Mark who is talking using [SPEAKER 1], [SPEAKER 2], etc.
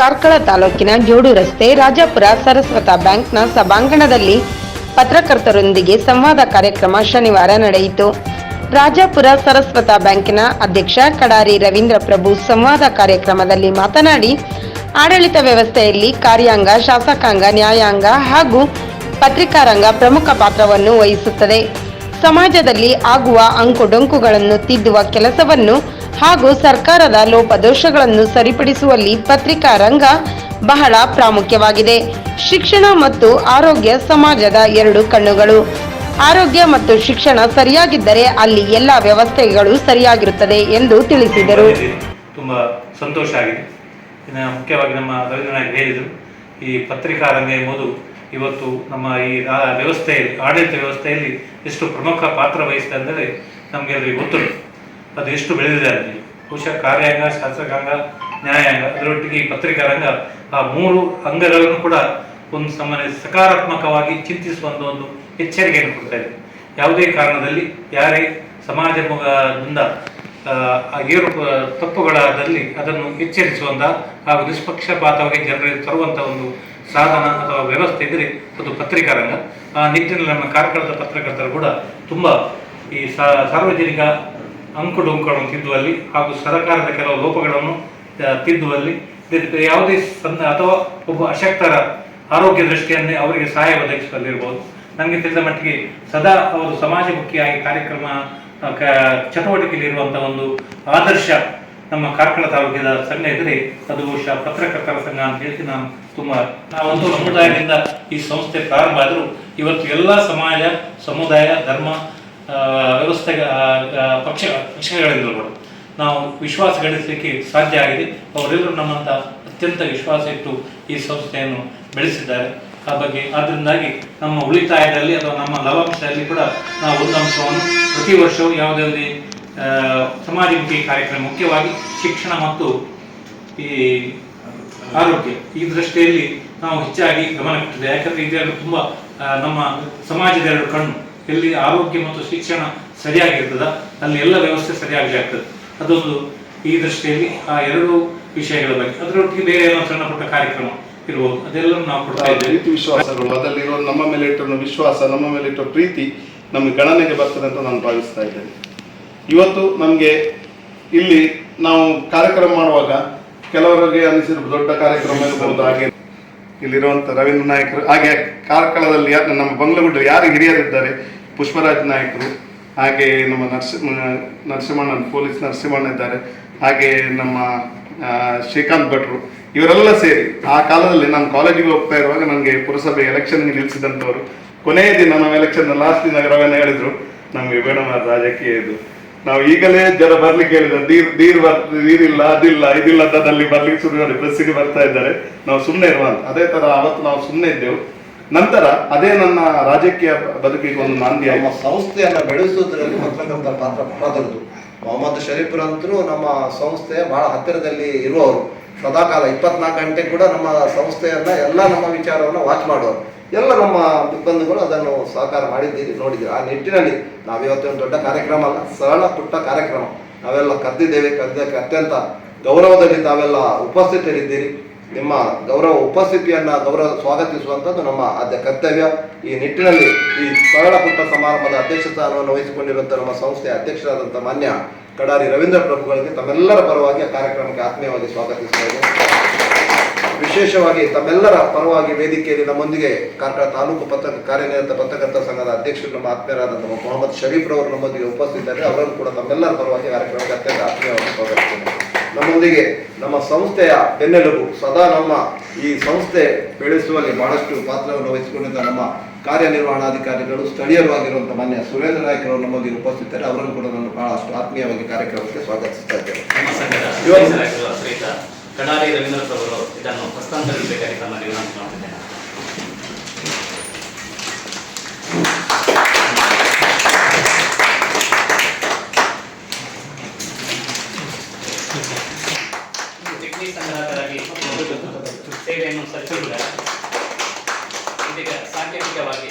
[SPEAKER 1] ಕಾರ್ಕಳ ತಾಲೂಕಿನ ಜೋಡು ರಸ್ತೆ ರಾಜಾಪುರ ಸರಸ್ವತ ಬ್ಯಾಂಕ್ನ ಸಭಾಂಗಣದಲ್ಲಿ ಪತ್ರಕರ್ತರೊಂದಿಗೆ ಸಂವಾದ ಕಾರ್ಯಕ್ರಮ ಶನಿವಾರ ನಡೆಯಿತು. ರಾಜಾಪುರ ಸರಸ್ವತ ಬ್ಯಾಂಕಿನ ಅಧ್ಯಕ್ಷ ಕಡಾರಿ ರವೀಂದ್ರ ಪ್ರಭು ಸಂವಾದ ಕಾರ್ಯಕ್ರಮದಲ್ಲಿ ಮಾತನಾಡಿ, ಆಡಳಿತ ವ್ಯವಸ್ಥೆಯಲ್ಲಿ ಕಾರ್ಯಾಂಗ, ಶಾಸಕಾಂಗ, ನ್ಯಾಯಾಂಗ ಹಾಗೂ ಪತ್ರಿಕಾರಂಗ ಪ್ರಮುಖ ಪಾತ್ರವನ್ನು ವಹಿಸುತ್ತದೆ. ಸಮಾಜದಲ್ಲಿ ಆಗುವ ಅಂಕುಡೊಂಕುಗಳನ್ನು ತಿದ್ದುವ ಕೆಲಸವನ್ನು ಹಾಗೂ ಸರ್ಕಾರದ ಲೋಪದೋಷಗಳನ್ನು ಸರಿಪಡಿಸುವಲ್ಲಿ ಪತ್ರಿಕಾ ರಂಗ ಬಹಳ ಪ್ರಾಮುಖ್ಯವಾಗಿದೆ. ಶಿಕ್ಷಣ ಮತ್ತು ಆರೋಗ್ಯ ಸಮಾಜದ ಎರಡು ಕಣ್ಣುಗಳು. ಆರೋಗ್ಯ ಮತ್ತು ಶಿಕ್ಷಣ ಸರಿಯಾಗಿದ್ದರೆ ಅಲ್ಲಿ ಎಲ್ಲ ವ್ಯವಸ್ಥೆಗಳು ಸರಿಯಾಗಿರುತ್ತದೆ ಎಂದು ತಿಳಿಸಿದರು.
[SPEAKER 2] ತುಂಬ ಸಂತೋಷ ಆಗಿದೆ. ಮುಖ್ಯವಾಗಿ ನಮ್ಮ ರವೀಂದ್ರನಾಥ್ ಹೇಳಿದರು, ಈ ಪತ್ರಿಕಾ ರಂಗ ಎಂಬುದು ಇವತ್ತು ನಮ್ಮ ಈ ವ್ಯವಸ್ಥೆಯಲ್ಲಿ, ಆಡಳಿತ ವ್ಯವಸ್ಥೆಯಲ್ಲಿ ಎಷ್ಟು ಪ್ರಮುಖ ಪಾತ್ರ ವಹಿಸಿದೆ ಅಂದರೆ ನಮಗೆಲ್ಲರಿಗೂ ಗೊತ್ತುಂಟು. ಅದು ಎಷ್ಟು ಬೆಳೆದಿದೆ ಅಲ್ಲಿ? ಬಹುಶಃ ಕಾರ್ಯಾಂಗ, ಶಾಸಕಾಂಗ, ನ್ಯಾಯಾಂಗ, ಅದರೊಟ್ಟಿಗೆ ಈ ಪತ್ರಿಕಾ ರಂಗ ಆ ಮೂರು ಅಂಗಗಳನ್ನು ಕೂಡ ಒಂದು ಸಮಾನ ಸಕಾರಾತ್ಮಕವಾಗಿ ಚಿಂತಿಸುವಂಥ ಒಂದು ಎಚ್ಚರಿಕೆಯನ್ನು ಕೊಡ್ತಾ ಇದೆ. ಯಾವುದೇ ಕಾರಣದಲ್ಲಿ ಯಾರೇ ಸಮಾಜದಿಂದ ಏರು ತಪ್ಪುಗಳಾದಲ್ಲಿ ಅದನ್ನು ಎಚ್ಚರಿಸುವಂತ ಹಾಗೂ ನಿಷ್ಪಕ್ಷಪಾತವಾಗಿ ಜನರಿಗೆ ತರುವಂತ ಒಂದು ಸಾಧನ ಅಥವಾ ವ್ಯವಸ್ಥೆ ಇದ್ರೆ ಅದು ಪತ್ರಿಕಾ ರಂಗ ಆ ನಿಟ್ಟಿನಲ್ಲಿ ನಮ್ಮ ಕಾರ್ಯಕರ್ತ ಪತ್ರಕರ್ತರು ಕೂಡ ತುಂಬಾ ಈ ಸಾ- ಸಾರ್ವಜನಿಕ ಅಂಕುಡೊಂಕುಗಳನ್ನು ತಿದ್ದುವಲ್ಲಿ ಹಾಗೂ ಸರ್ಕಾರದ ಕೆಲವು ಲೋಪಗಳನ್ನು ತಿದ್ದುವಲ್ಲಿ. ಯಾವುದೇ ಸಂದ ಅಥವಾ ಒಬ್ಬ ಅಶಕ್ತರ ಆರೋಗ್ಯ ದೃಷ್ಟಿಯನ್ನೇ ಅವರಿಗೆ ಸಹಾಯ ಒದಗಿಸುವಲ್ಲಿರ್ಬೋದು. ನನಗೆ ತಿಳಿದ ಮಟ್ಟಿಗೆ ಸದಾ ಅವರು ಸಮಾಜಮುಖಿಯಾಗಿ ಕಾರ್ಯಕ್ರಮ ಚಟುವಟಿಕೆಯಲ್ಲಿರುವಂಥ ಒಂದು ಆದರ್ಶ ನಮ್ಮ ಕಾರ್ಕಳ ತಾಲೂಕಿನ ಸಂಘ ಇದ್ರೆ ಅದು ಬಹುಶಃ ಪತ್ರಕರ್ತರ ಸಂಘ ಅಂತ ಹೇಳಿ ನಾನು ತುಂಬಾ. ನಾವೊಂದು ಸಮುದಾಯದಿಂದ ಈ ಸಂಸ್ಥೆ ಪ್ರಾರಂಭ ಆದರೂ ಇವತ್ತು ಎಲ್ಲ ಸಮಾಜ, ಸಮುದಾಯ, ಧರ್ಮ ವ್ಯವಸ್ಥೆ ಪಕ್ಷ ಪಕ್ಷಗಳಿಂದಲೂ ನಾವು ವಿಶ್ವಾಸ ಗಳಿಸಲಿಕ್ಕೆ ಸಾಧ್ಯ ಆಗಿದೆ. ಅವರೆಲ್ಲರೂ ನಮ್ಮಂಥ ಅತ್ಯಂತ ವಿಶ್ವಾಸ ಇಟ್ಟು ಈ ಸಂಸ್ಥೆಯನ್ನು ಬೆಳೆಸಿದ್ದಾರೆ. ಆ ಬಗ್ಗೆ ಆದ್ದರಿಂದಾಗಿ ನಮ್ಮ ಉಳಿತಾಯದಲ್ಲಿ ಅಥವಾ ನಮ್ಮ ಲವಾಂಶದಲ್ಲಿ ಕೂಡ ನಾವು ಒಂದು ಅಂಶವನ್ನು ಪ್ರತಿ ವರ್ಷವೂ ಯಾವುದೇ ಸಮಾಜಮುಖಿ ಕಾರ್ಯಕ್ರಮ ಮುಖ್ಯವಾಗಿ ಶಿಕ್ಷಣ ಮತ್ತು ಈ ಆರೋಗ್ಯ ಈ ದೃಷ್ಟಿಯಲ್ಲಿ ನಾವು ಹೆಚ್ಚಾಗಿ ಗಮನ ಕೊಟ್ಟಿದ್ದೇವೆ. ಯಾಕಂದ್ರೆ ಇದೆರಡು ತುಂಬ ನಮ್ಮ ಸಮಾಜದ ಎರಡು ಕಣ್ಣು. ಎಲ್ಲಿ ಆರೋಗ್ಯ ಮತ್ತು ಶಿಕ್ಷಣ ಸರಿಯಾಗಿರ್ತದ ಅಲ್ಲಿ ಎಲ್ಲ ವ್ಯವಸ್ಥೆ ಸರಿಯಾಗಿ ಆಗ್ತದೆ. ಅದೊಂದು ಈ ದೃಷ್ಟಿಯಲ್ಲಿ ಆ ಎರಡು ವಿಷಯಗಳ ಬಗ್ಗೆ. ಅದರೊಟ್ಟಿಗೆ ಬೇರೆ ಏನೋ ಸಣ್ಣ ಪುಟ್ಟ ಕಾರ್ಯಕ್ರಮ ಇರ್ಬೋದು. ಅದೆಲ್ಲ ನಾವು ಕೊಡ್ತಾ ಇದ್ದೇವೆ.
[SPEAKER 3] ಪ್ರೀತಿ ವಿಶ್ವಾಸಗಳು ಅದರಲ್ಲಿರುವ ನಮ್ಮ ಮೇಲೆ ಇಟ್ಟಿರೋ ವಿಶ್ವಾಸ ನಮ್ಮ ಮೇಲೆ ಇಟ್ಟಿರೋ ಪ್ರೀತಿ ನಮಗೆ ಗಣನೆಗೆ ಬರ್ತದೆ ಅಂತ ನಾನು ಭಾವಿಸ್ತಾ ಇದ್ದೇನೆ. ಇವತ್ತು ನಮಗೆ ಇಲ್ಲಿ ನಾವು ಕಾರ್ಯಕ್ರಮ ಮಾಡುವಾಗ ಕೆಲವರಿಗೆ ಅನಿಸಿದ ದೊಡ್ಡ ಕಾರ್ಯಕ್ರಮ ಇರಬಹುದು ಹಾಗೆ ಇಲ್ಲಿರುವಂತ ರವೀಂದ್ರ ನಾಯಕರು ಹಾಗೆ ಕಾರ್ಕಳದಲ್ಲಿ ಯಾರು ನಮ್ಮ ಬಂಗ್ಲಗುಡ್ಡ ಯಾರು ಹಿರಿಯರಿದ್ದಾರೆ ಪುಷ್ಪರಾಜ್ ನಾಯಕರು, ಹಾಗೆ ನಮ್ಮ ನರಸಿ, ನರಸಿಂಹಣ್ಣ, ಪೊಲೀಸ್ ನರಸಿಂಹಣ್ಣ ಇದ್ದಾರೆ, ಹಾಗೆ ನಮ್ಮ ಶ್ರೀಕಾಂತ್ ಭಟ್ರು, ಇವರೆಲ್ಲ ಸೇರಿ ಆ ಕಾಲದಲ್ಲಿ ನಾನು ಕಾಲೇಜಿಗೆ ಹೋಗ್ತಾ ಇರುವಾಗ ನನಗೆ ಪುರಸಭೆ ಎಲೆಕ್ಷನ್ಗೆ ನಿಲ್ಲಿಸಿದಂಥವ್ರು. ಕೊನೆಯ ದಿನ ನಾವು ಎಲೆಕ್ಷನ್, ಲಾಸ್ಟ್ ದಿನ ರವೇನ ಹೇಳಿದ್ರು, ನಮಗೆ ಬೇಡ ರಾಜಕೀಯ ಇದು. ನಾವು ಈಗಲೇ ಜನ ಬರ್ಲಿಕ್ಕೆ ಹೇಳಿದ್ರು ನೀರ್ ನೀರ್ ಬರ್, ನೀರಿಲ್ಲ, ಅದಿಲ್ಲ, ಇದಿಲ್ಲ ಅಂತದಲ್ಲಿ ಬರ್ಲಿಕ್ಕೆ ಶುರು ಮಾಡಿ ಬಸ್ಸಿಗೆ ಬರ್ತಾ ಇದ್ದಾರೆ. ನಾವು ಸುಮ್ಮನೆ ಇರುವಂತ ಅದೇ ತರ ಅವತ್ತು ನಾವು ಸುಮ್ಮನೆ ಇದ್ದೆವು. ನಂತರ ಅದೇ ನನ್ನ ರಾಜಕೀಯ ಬದುಕಿಗೆ ಒಂದು ನಾಂದಿ
[SPEAKER 4] ನಮ್ಮ ಸಂಸ್ಥೆಯನ್ನು ಬೆಳೆಸುವುದರಲ್ಲಿ ಪತ್ರಕರ್ತರ ಪಾತ್ರ ದೊಡ್ಡದು. ಮೊಹಮ್ಮದ್ ಶರೀಫ್ರಂತರೂ ನಮ್ಮ ಸಂಸ್ಥೆ ಬಹಳ ಹತ್ತಿರದಲ್ಲಿ ಇರುವವರು. ಸದಾಕಾಲ ಇಪ್ಪತ್ನಾಲ್ಕು ಗಂಟೆ ಕೂಡ ನಮ್ಮ ಸಂಸ್ಥೆಯನ್ನ ಎಲ್ಲ ನಮ್ಮ ವಿಚಾರವನ್ನು ವಾಚ್ ಮಾಡೋರು ಎಲ್ಲ ನಮ್ಮ ಸಿಬ್ಬಂದಿಗಳು ಅದನ್ನು ಸಹಕಾರ ಮಾಡಿದ್ದೀರಿ, ನೋಡಿದ್ದೀರಿ. ಆ ನಿಟ್ಟಿನಲ್ಲಿ ನಾವಿವತ್ತೊಂದು ದೊಡ್ಡ ಕಾರ್ಯಕ್ರಮ ಅಲ್ಲ, ಸರಳ ಪುಟ್ಟ ಕಾರ್ಯಕ್ರಮ. ನಾವೆಲ್ಲ ಕರೆದಿದ್ದೇವೆ ಕರೆದಕ್ಕೆ ಅತ್ಯಂತ ಗೌರವದಲ್ಲಿ ತಾವೆಲ್ಲ ಉಪಸ್ಥಿತರಿದ್ದೀರಿ. ನಿಮ್ಮ ಗೌರವ ಉಪಸ್ಥಿತಿಯನ್ನು ಗೌರವ ಸ್ವಾಗತಿಸುವಂಥದ್ದು ನಮ್ಮ ಆದ್ಯ ಕರ್ತವ್ಯ. ಈ ನಿಟ್ಟಿನಲ್ಲಿ ಈ ಸರಳ ಪುಟ್ಟ ಸಮಾರಂಭದ ಅಧ್ಯಕ್ಷ ಸ್ಥಾನವನ್ನು ವಹಿಸಿಕೊಂಡಿರುವಂಥ ನಮ್ಮ ಸಂಸ್ಥೆಯ ಅಧ್ಯಕ್ಷರಾದಂಥ ಮಾನ್ಯ ಕಡಾರಿ ರವೀಂದ್ರ ಪ್ರಭುಗಳಿಗೆ ತಮ್ಮೆಲ್ಲರ ಪರವಾಗಿ ಕಾರ್ಯಕ್ರಮಕ್ಕೆ ಆತ್ಮೀಯವಾಗಿ ಸ್ವಾಗತಿಸುತ್ತೇವೆ ವಿಶೇಷವಾಗಿ ತಮ್ಮೆಲ್ಲರ ಪರವಾಗಿ ವೇದಿಕೆಯಲ್ಲಿ ನಮ್ಮೊಂದಿಗೆ ಕಾರ್ಕಳ ತಾಲೂಕು ಪತ್ರ ಕಾರ್ಯನಿರತ ಪತ್ರಕರ್ತರ ಸಂಘದ ಅಧ್ಯಕ್ಷರು ನಮ್ಮ ಆತ್ಮೀಯರಾದಂಥ ಮೊಹಮ್ಮದ್ ಶರೀಫ್ ರವರು ನಮ್ಮೊಂದಿಗೆ ಉಪಸ್ಥಿತರಿದ್ದಾರೆ ಅವರನ್ನು ಕೂಡ ತಮ್ಮೆಲ್ಲರ ಪರವಾಗಿ ಕಾರ್ಯಕ್ರಮಕ್ಕೆ ಅತ್ಯಂತ ಆತ್ಮೀಯವಾಗಿ ಸ್ವಾಗತಿಸುತ್ತೇನೆ ನಮ್ಮೊಂದಿಗೆ ನಮ್ಮ ಸಂಸ್ಥೆಯ ಬೆನ್ನೆಲುಬು ಸದಾ ನಮ್ಮ ಈ ಸಂಸ್ಥೆ ಬೆಳೆಸುವಲ್ಲಿ ಬಹಳಷ್ಟು ಪಾತ್ರವನ್ನು ವಹಿಸಿಕೊಂಡಿದ್ದ ನಮ್ಮ ಕಾರ್ಯನಿರ್ವಹಣಾಧಿಕಾರಿಗಳು ಸ್ಥಳೀಯರು ಆಗಿರುವಂತಹ ಮಾನ್ಯ ಸುರೇಂದ್ರ ನಾಯ್ಕರವರು ನಮ್ಮೊಂದಿಗೆ ಉಪಸ್ಥಿತರು ಅವರನ್ನು ಕೂಡ ನಾನು ಬಹಳಷ್ಟು ಆತ್ಮೀಯವಾಗಿ ಕಾರ್ಯಕ್ರಮಕ್ಕೆ ಸ್ವಾಗತಿಸ್ತಾ
[SPEAKER 5] ಇದ್ದೇವೆ ಕಡಾರಿ ರವೀಂದ್ರ ಅವರು ಇದನ್ನು ಹಸ್ತಾಂತರಿಸಬೇಕಾಗಿ ಕಾರ್ಯಕ್ರಮ ನಿರ್ವಹಣೆ ಮಾಡುತ್ತಿದ್ದೇನೆ ಬ್ರಿಗೇಡ್ ಎನ್ನುವ ಇದೀಗ ಸಾಂಕೇತಿಕವಾಗಿ